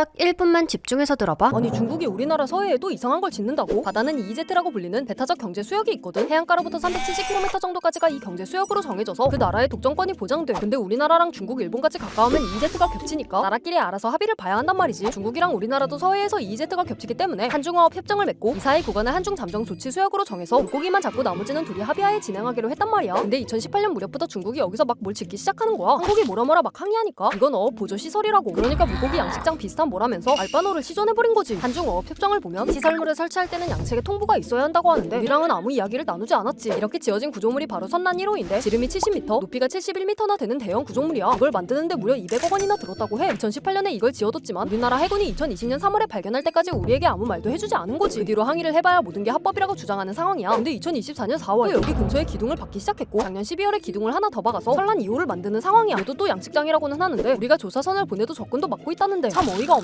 딱 1분만 집중해서 들어봐. 아니 중국이 우리나라 서해에 또 이상한 걸 짓는다고? 바다는 EEZ라고 불리는 배타적 경제 수역이 있거든. 해안가로부터 370km 정도까지가 이 경제 수역으로 정해져서 그 나라의 독점권이 보장돼. 근데 우리나라랑 중국, 일본같이 가까우면 EEZ가 겹치니까 나라끼리 알아서 합의를 봐야 한단 말이지. 중국이랑 우리나라도 서해에서 EEZ가 겹치기 때문에 한중어업 협정을 맺고 이 사이 구간을 한중 잠정 조치 수역으로 정해서 물고기만 잡고 나머지는 둘이 합의하에 진행하기로 했단 말이야. 근데 2018년 무렵부터 중국이 여기서 막 뭘 짓기 시작하는 거야. 한국이 뭐라 뭐라 막 항의하니까 이건 어업 보조 시설이라고. 그러니까 물고기 양식장 비슷한 뭐라면서 알바노를 시전해버린 거지. 한중 어업 협정을 보면 시설물을 설치할 때는 양측에 통보가 있어야 한다고 하는데 우리랑은 아무 이야기를 나누지 않았지. 이렇게 지어진 구조물이 바로 선난 1호인데 지름이 70m, 높이가 71m나 되는 대형 구조물이야. 이걸 만드는데 무려 200억 원이나 들었다고 해. 2018년에 이걸 지어뒀지만 우리나라 해군이 2020년 3월에 발견할 때까지 우리에게 아무 말도 해주지 않은 거지. 그 뒤로 항의를 해봐야 모든 게 합법이라고 주장하는 상황이야. 근데 2024년 4월 또 여기 근처에 기둥을 박기 시작했고 작년 12월에 기둥을 하나 더 박아서 설란 2호를 만드는 상황이야. 얘도 또 양식장이라고는 하는데 우리가 조사선을 보내도 접근도 막고 있다는데 참 어이가